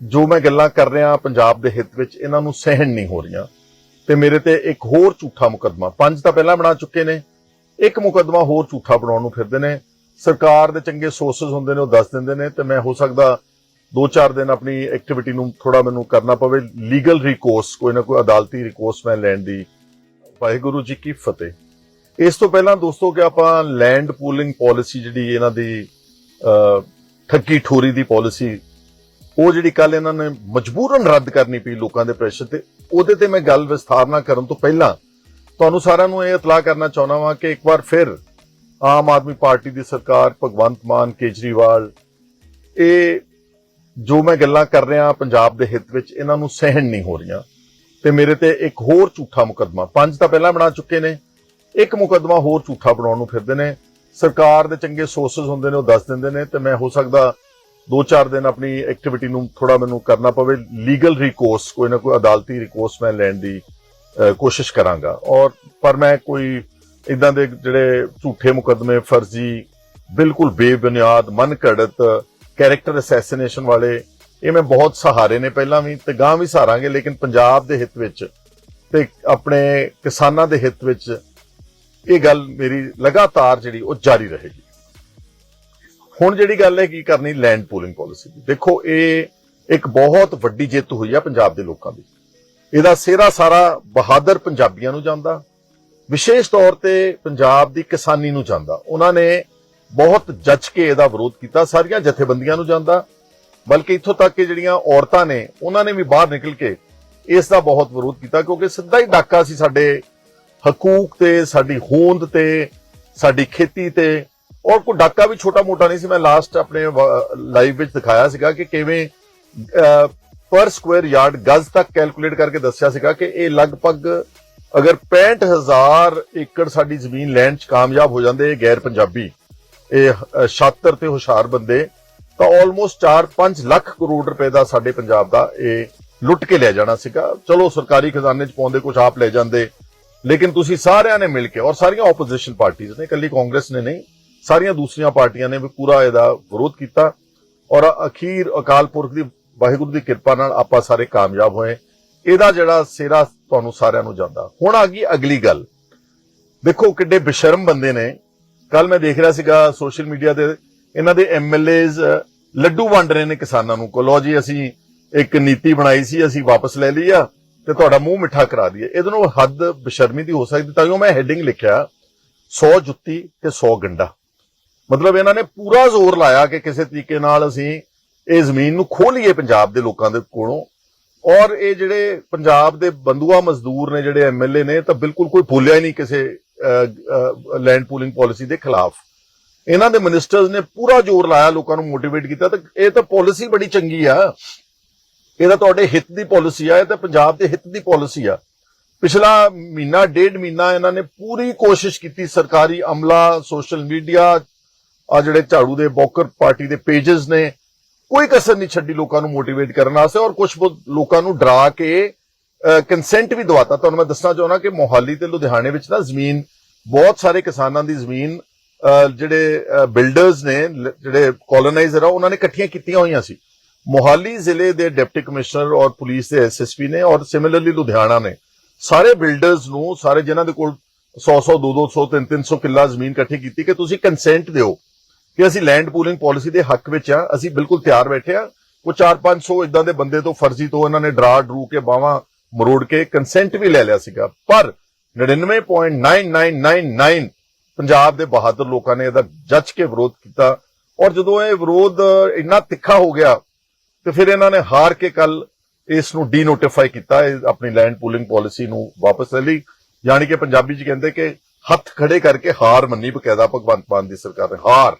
ਜੋ ਮੈਂ ਗੱਲਾਂ ਕਰ ਰਿਹਾ ਪੰਜਾਬ ਦੇ ਹਿੱਤ ਵਿੱਚ, ਇਹਨਾਂ ਨੂੰ ਸਹਿਣ ਨਹੀਂ ਹੋ ਰਹੀਆਂ। ਤੇ ਮੇਰੇ ਤੇ ਇੱਕ ਹੋਰ ਝੂਠਾ ਮੁਕੱਦਮਾ, ਪੰਜ ਤਾਂ ਪਹਿਲਾਂ ਬਣਾ ਚੁੱਕੇ ਨੇ। ਇੱਕ ਮੁਕੱਦਮਾ ਹੋਰ ਝੂਠਾ ਬਣਾਉਣ ਨੂੰ ਫਿਰਦੇ ਨੇ। ਸਰਕਾਰ ਦੇ ਚੰਗੇ ਸੋਰਸਸ ਹੁੰਦੇ ਨੇ, ਉਹ ਦੱਸ ਦਿੰਦੇ ਨੇ। ਤੇ ਮੈਂ ਹੋ ਸਕਦਾ 2-4 ਦਿਨ ਆਪਣੀ ਐਕਟੀਵਿਟੀ ਨੂੰ ਥੋੜਾ ਮੈਨੂੰ ਕਰਨਾ ਪਵੇ। ਲੀਗਲ ਰਿਕੋਰਸ ਕੋਈ ਨਾ ਕੋਈ ਅਦਾਲਤੀ ਰਿਕੋਰਸ ਮੈਂ ਲੈਣ ਦੀ। ਵਾਹਿਗੁਰੂ ਜੀ ਕੀ ਫਤਿਹ। ਇਸ ਤੋਂ ਪਹਿਲਾਂ ਦੋਸਤੋ ਕਿ ਆਪਾਂ ਲੈਂਡ ਪੂਲਿੰਗ ਪਾਲਿਸੀ ਜਿਹੜੀ ਇਹਨਾਂ ਦੀ ਠੱਗੀ ਠੋਰੀ ਦੀ ਪਾਲਿਸੀ ਉਹ ਜਿਹੜੀ ਕੱਲ ਇਹਨਾਂ ਨੇ ਮਜਬੂਰਨ ਰੱਦ ਕਰਨੀ ਪਈ ਲੋਕਾਂ ਦੇ ਪ੍ਰੈਸ਼ਰ ਤੇ, ਉਹਦੇ ਤੇ ਮੈਂ ਗੱਲ ਵਿਸਥਾਰ ਨਾਲ ਕਰਨ ਤੋਂ ਪਹਿਲਾਂ ਤੁਹਾਨੂੰ ਸਾਰਿਆਂ ਨੂੰ ਇਹ ਇਤਲਾਹ ਕਰਨਾ ਚਾਹੁੰਦਾ ਵਾਂ ਕਿ ਇੱਕ ਵਾਰ ਫਿਰ ਆਮ ਆਦਮੀ ਪਾਰਟੀ ਦੀ ਸਰਕਾਰ ਭਗਵੰਤ ਮਾਨ, ਕੇਜਰੀਵਾਲ, ਇਹ ਜੋ ਮੈਂ ਗੱਲਾਂ ਕਰ ਰਿਹਾ ਪੰਜਾਬ ਦੇ ਹਿੱਤ ਵਿੱਚ, ਇਹਨਾਂ ਨੂੰ ਸਹਿਣ ਨਹੀਂ ਹੋ ਰਹੀਆਂ। ਤੇ ਮੇਰੇ ਤੇ ਇੱਕ ਹੋਰ ਝੂਠਾ ਮੁਕੱਦਮਾ, ਪੰਜ ਤਾਂ ਪਹਿਲਾਂ ਬਣਾ ਚੁੱਕੇ ਨੇ, ਇੱਕ ਮੁਕੱਦਮਾ ਹੋਰ ਝੂਠਾ ਬਣਾਉਣ ਨੂੰ ਫਿਰਦੇ ਨੇ। ਸਰਕਾਰ ਦੇ ਚੰਗੇ ਸੋਰਸਸ ਹੁੰਦੇ ਨੇ, ਉਹ ਦੱਸ ਦਿੰਦੇ ਨੇ, ਤੇ ਮੈਂ ਹੋ ਸਕਦਾ 2-4 ਦਿਨ ਆਪਣੀ ਐਕਟੀਵਿਟੀ ਨੂੰ ਥੋੜਾ ਮੈਨੂੰ ਕਰਨਾ ਪਵੇ ਲੀਗਲ ਰਿਕੋਰਸ ਕੋਈ ਨਾ ਕੋਈ ਅਦਾਲਤੀ ਰਿਕੋਰਸ ਮੈਂ ਲੈਣ ਦੀ ਕੋਸ਼ਿਸ਼ ਕਰਾਂਗਾ। ਔਰ, ਪਰ ਮੈਂ ਕੋਈ ਇਦਾਂ ਦੇ ਜਿਹੜੇ ਝੂਠੇ ਮੁਕੱਦਮੇ, ਫਰਜ਼ੀ, ਬਿਲਕੁਲ ਬੇਬੁਨਿਆਦ ਮਨ ਘੜਤ ਕੈਰੈਕਟਰ ਅਸੈਸੀਨੇਸ਼ਨ ਵਾਲੇ, ਇਹ ਮੈਂ ਬਹੁਤ ਸਹਾਰੇ ਨੇ। ਪਹਿਲਾਂ ਵੀ ਤੇ ਗਾਂ ਵੀ ਸਹਾਰਾਂਗੇ, ਲੇਕਿਨ ਪੰਜਾਬ ਦੇ ਹਿੱਤ ਵਿੱਚ ਤੇ ਆਪਣੇ ਕਿਸਾਨਾਂ ਦੇ ਹਿੱਤ ਵਿੱਚ ਇਹ ਗੱਲ ਮੇਰੀ ਲਗਾਤਾਰ ਜਿਹੜੀ ਉਹ ਜਾਰੀ ਰਹੇਗੀ। ਹੁਣ ਜਿਹੜੀ ਗੱਲ ਹੈ ਕੀ ਕਰਨੀ ਲੈਂਡ ਪੂਲਿੰਗ ਪਾਲਿਸੀ ਦੀ। ਦੇਖੋ, ਇਹ ਇੱਕ ਬਹੁਤ ਵੱਡੀ ਜਿੱਤ ਹੋਈ ਆ ਪੰਜਾਬ ਦੇ ਲੋਕਾਂ ਦੀ। ਇਹਦਾ ਸਿਹਰਾ ਸਾਰਾ ਬਹਾਦਰ ਪੰਜਾਬੀਆਂ ਨੂੰ ਜਾਂਦਾ। ਵਿਸ਼ੇਸ਼ ਤੌਰ ਤੇ ਪੰਜਾਬ ਦੀ ਕਿਸਾਨੀ ਨੂੰ ਜਾਂਦਾ। ਉਹਨਾਂ ਨੇ ਬਹੁਤ ਜੱਜ ਕੇ ਇਹਦਾ ਵਿਰੋਧ ਕੀਤਾ, ਸਾਰੀਆਂ ਜਥੇਬੰਦੀਆਂ ਨੂੰ ਜਾਂਦਾ। ਬਲਕਿ ਇੱਥੋਂ ਤੱਕ ਕਿ ਜਿਹੜੀਆਂ ਔਰਤਾਂ ਨੇ, ਉਹਨਾਂ ਨੇ ਵੀ ਬਾਹਰ ਨਿਕਲ ਕੇ ਇਸ ਦਾ ਬਹੁਤ ਵਿਰੋਧ ਕੀਤਾ, ਕਿਉਂਕਿ ਸਿੱਧਾ ਹੀ ਡਾਕਾ ਸੀ ਸਾਡੇ ਹਕੂਕ ਤੇ, ਸਾਡੀ ਹੋਂਦ ਤੇ, ਸਾਡੀ ਖੇਤੀ ਤੇ। ਔਰ ਕੋਈ ਡਾਕਾ ਵੀ ਛੋਟਾ ਮੋਟਾ ਨਹੀਂ ਸੀ, ਮੈਂ ਲਾਸਟ ਆਪਣੇ ਲਾਈਵ ਵਿੱਚ ਦਿਖਾਇਆ ਸੀਗਾ ਕਿ ਕਿਵੇਂ ਪਰ ਸਕੁਅਰ ਯਾਰਡ ਗਜ਼ ਤੱਕ ਕੈਲਕੂਲੇਟ ਕਰਕੇ ਦੱਸਿਆ ਸੀਗਾ ਕਿ ਇਹ ਲਗਭਗ ਅਗਰ 65000 ਏਕੜ ਸਾਡੀ ਜ਼ਮੀਨ ਲੈਣ ਚ ਕਾਮਯਾਬ ਹੋ ਜਾਂਦੇ, ਇਹ ਗੈਰ ਪੰਜਾਬੀ, ਇਹ ਛਾਤਰ ਤੇ ਹੁਸ਼ਿਆਰ ਬੰਦੇ, ਤਾਂ ਆਲਮੋਸਟ 4-5 ਲੱਖ ਕਰੋੜ ਰੁਪਏ ਦਾ ਸਾਡੇ ਪੰਜਾਬ ਦਾ ਇਹ ਲੁੱਟ ਕੇ ਲੈ ਜਾਣਾ ਸੀਗਾ। ਚਲੋ, ਸਰਕਾਰੀ ਖਜ਼ਾਨੇ ਚ ਪਾਉਂਦੇ ਕੁਝ ਆਪ ਲੈ ਜਾਂਦੇ, ਲੇਕਿਨ ਤੁਸੀਂ ਸਾਰਿਆਂ ਨੇ ਮਿਲ ਕੇ ਔਰ ਸਾਰੀਆਂ ਆਪੋਜੀਸ਼ਨ ਪਾਰਟੀਆਂ ਨੇ, ਇਕੱਲੀ ਕਾਂਗਰਸ ਨੇ ਨਹੀਂ ਸਾਰੀਆਂ ਦੂਸਰੀਆਂ ਪਾਰਟੀਆਂ ਨੇ ਵੀ ਪੂਰਾ ਇਹਦਾ ਵਿਰੋਧ ਕੀਤਾ ਔਰ ਅਖੀਰ ਅਕਾਲ ਪੁਰਖ ਦੀ ਵਾਹਿਗੁਰੂ ਦੀ ਕਿਰਪਾ ਨਾਲ ਆਪਾਂ ਸਾਰੇ ਕਾਮਯਾਬ ਹੋਏ। ਇਹਦਾ ਜਿਹੜਾ ਸਿਰਾ ਤੁਹਾਨੂੰ ਸਾਰਿਆਂ ਨੂੰ ਜਾਂਦਾ। ਹੁਣ ਆ ਗਈ ਅਗਲੀ ਗੱਲ। ਦੇਖੋ ਕਿੱਡੇ ਬੇਸ਼ਰਮ ਬੰਦੇ ਨੇ। ਕੱਲ ਮੈਂ ਦੇਖ ਰਿਹਾ ਸੀਗਾ ਸੋਸ਼ਲ ਮੀਡੀਆ ਤੇ ਇਹਨਾਂ ਦੇ ਐਮਐਲਏਜ਼ ਲੱਡੂ ਵੰਡ ਰਹੇ ਨੇ ਕਿਸਾਨਾਂ ਨੂੰ। ਕੋ ਜੀ, ਅਸੀਂ ਇੱਕ ਨੀਤੀ ਬਣਾਈ ਸੀ, ਅਸੀਂ ਵਾਪਸ ਲੈ ਲਈ ਆ ਤੇ ਤੁਹਾਡਾ ਮੂੰਹ ਮਿੱਠਾ ਕਰਾ ਦਈਏ। ਇਹਦੇ ਨੂੰ ਹੱਦ ਬੇਸ਼ਰਮੀ ਦੀ ਹੋ ਸਕਦੀ। ਤਾਂ ਜੋ ਮੈਂ ਹੈਡਿੰਗ ਲਿਖਿਆ 100 ਜੁੱਤੀ ਤੇ 100 ਗੰਡਾ। ਮਤਲਬ ਇਹਨਾਂ ਨੇ ਪੂਰਾ ਜ਼ੋਰ ਲਾਇਆ ਕਿ ਕਿਸੇ ਤਰੀਕੇ ਨਾਲ ਅਸੀਂ ਇਹ ਜ਼ਮੀਨ ਨੂੰ ਖੋਹ ਲਈਏ ਪੰਜਾਬ ਦੇ ਲੋਕਾਂ ਦੇ ਕੋਲੋਂ। ਔਰ ਇਹ ਜਿਹੜੇ ਪੰਜਾਬ ਦੇ ਬੰਦੂਆ ਮਜ਼ਦੂਰ ਨੇ, ਜਿਹੜੇ ਐਮਐਲਏ ਨੇ ਤਾਂ ਬਿਲਕੁਲ ਕੋਈ ਭੁੱਲਿਆ ਹੀ ਨਹੀਂ ਕਿਸੇ ਲੈਂਡ ਪੂਲਿੰਗ ਪਾਲਿਸੀ ਦੇ ਖਿਲਾਫ। ਇਹਨਾਂ ਦੇ ਮਿਨਿਸਟਰਸ ਨੇ ਪੂਰਾ ਜ਼ੋਰ ਲਾਇਆ, ਲੋਕਾਂ ਨੂੰ ਮੋਟੀਵੇਟ ਕੀਤਾ ਤਾਂ ਇਹ ਤਾਂ ਪਾਲਿਸੀ ਬੜੀ ਚੰਗੀ ਆ। ਇਹ ਤਾਂ ਤੁਹਾਡੇ ਹਿੱਤ ਦੀ ਪਾਲਿਸੀ ਆ, ਇਹ ਤਾਂ ਪੰਜਾਬ ਦੇ ਹਿੱਤ ਦੀ ਪਾਲਿਸੀ ਆ। ਪਿਛਲਾ ਮਹੀਨਾ, ਡੇਢ ਮਹੀਨਾ ਇਹਨਾਂ ਨੇ ਪੂਰੀ ਕੋਸ਼ਿਸ਼ ਕੀਤੀ ਸਰਕਾਰੀ ਅਮਲਾ ਸੋਸ਼ਲ ਮੀਡੀਆ ਆ ਜਿਹੜੇ ਝਾੜੂ ਦੇ ਬੌਕਰ ਪਾਰਟੀ ਦੇ ਪੇजेस ਨੇ, ਕੋਈ ਕਸਰ ਨਹੀਂ ਛੱਡੀ ਲੋਕਾਂ ਨੂੰ ਮੋਟੀਵੇਟ ਕਰਨ ਵਾਸਤੇ ਔਰ ਕੁਝ ਲੋਕਾਂ ਨੂੰ ਡਰਾ ਕੇ ਕੰਸੈਂਟ ਵੀ ਦਵਾਤਾ। ਤੁਹਾਨੂੰ ਮੈਂ ਦੱਸਣਾ ਚਾਹੁੰਦਾ ਕਿ ਮੋਹਾਲੀ ਤੇ ਲੁਧਿਆਣੇ ਵਿੱਚ ਨਾ ਜ਼ਮੀਨ, ਬਹੁਤ ਸਾਰੇ ਕਿਸਾਨਾਂ ਦੀ ਜ਼ਮੀਨ ਜਿਹੜੇ ਬਿਲਡਰਸ ਨੇ ਜਿਹੜੇ ਕੋਲੋਨਾਈਜ਼ਰ ਆ, ਉਹਨਾਂ ਨੇ ਇਕੱਠੀਆਂ ਕੀਤੀਆਂ ਹੋਈਆਂ ਸੀ। ਮੋਹਾਲੀ ਜ਼ਿਲ੍ਹੇ ਦੇ ਡਿਪਟੀ ਕਮਿਸ਼ਨਰ ਔਰ ਪੁਲਿਸ ਦੇ ਐਸਐਸਪੀ ਨੇ ਔਰ ਸਿਮਿਲਰਲੀ ਲੁਧਿਆਣਾ ਨੇ। ਸਾਰੇ ਬਿਲਡਰਸ ਨੂੰ, ਸਾਰੇ ਜਿਨ੍ਹਾਂ ਦੇ ਕੋਲ 100 100 200 300 300 ਕਿੱਲਾ ਜ਼ਮੀਨ ਇਕੱਠੀ ਕੀਤੀ ਕਿ ਤੁਸੀਂ ਕੰਸੈਂਟ ਦਿਓ। ਕਿ ਅਸੀਂ ਲੈਂਡ ਪੂਲਿੰਗ ਪਾਲਿਸੀ ਦੇ ਹੱਕ ਵਿੱਚ ਆ ਅਸੀਂ ਬਿਲਕੁਲ ਤਿਆਰ ਬੈਠੇ ਆ ਉਹ 4-500 ਇਦਾਂ ਦੇ ਬੰਦੇ ਤੋਂ ਫਰਜ਼ੀ ਤੋਂ ਇਹਨਾਂ ਨੇ ਡਰਾ ਡਰੂ ਕੇ ਬਾਵਾ ਮਰੋੜ ਕੇ ਕੰਸੈਂਟ ਵੀ ਲੈ ਲਿਆ ਸੀਗਾ। ਪਰ 99.9999 ਪੰਜਾਬ ਦੇ ਬਹਾਦਰ ਲੋਕਾਂ ਨੇ ਇਹਦਾ ਜੱਜ ਕੇ ਵਿਰੋਧ ਕੀਤਾ। ਔਰ ਜਦੋਂ ਇਹ ਵਿਰੋਧ ਇੰਨਾ ਤਿੱਖਾ ਹੋ ਗਿਆ, ਤੇ ਫਿਰ ਇਹਨਾਂ ਨੇ ਹਾਰ ਕੇ ਕੱਲ ਇਸ ਨੂੰ ਡੀਨੋਟੀਫਾਈ ਕੀਤਾ, ਇਹ ਆਪਣੀ ਲੈਂਡ ਪੂਲਿੰਗ ਪਾਲਿਸੀ ਨੂੰ ਵਾਪਸ ਲੈ ਲਈ। ਯਾਨੀ ਕਿ ਪੰਜਾਬੀ ਚ ਕਹਿੰਦੇ ਕਿ ਹੱਥ ਖੜੇ ਕਰਕੇ ਹਾਰ ਮੰਨੀ ਬਕਾਇਦਾ ਭਗਵੰਤ ਮਾਨ ਦੀ ਸਰਕਾਰ ਨੇ ਹਾਰ।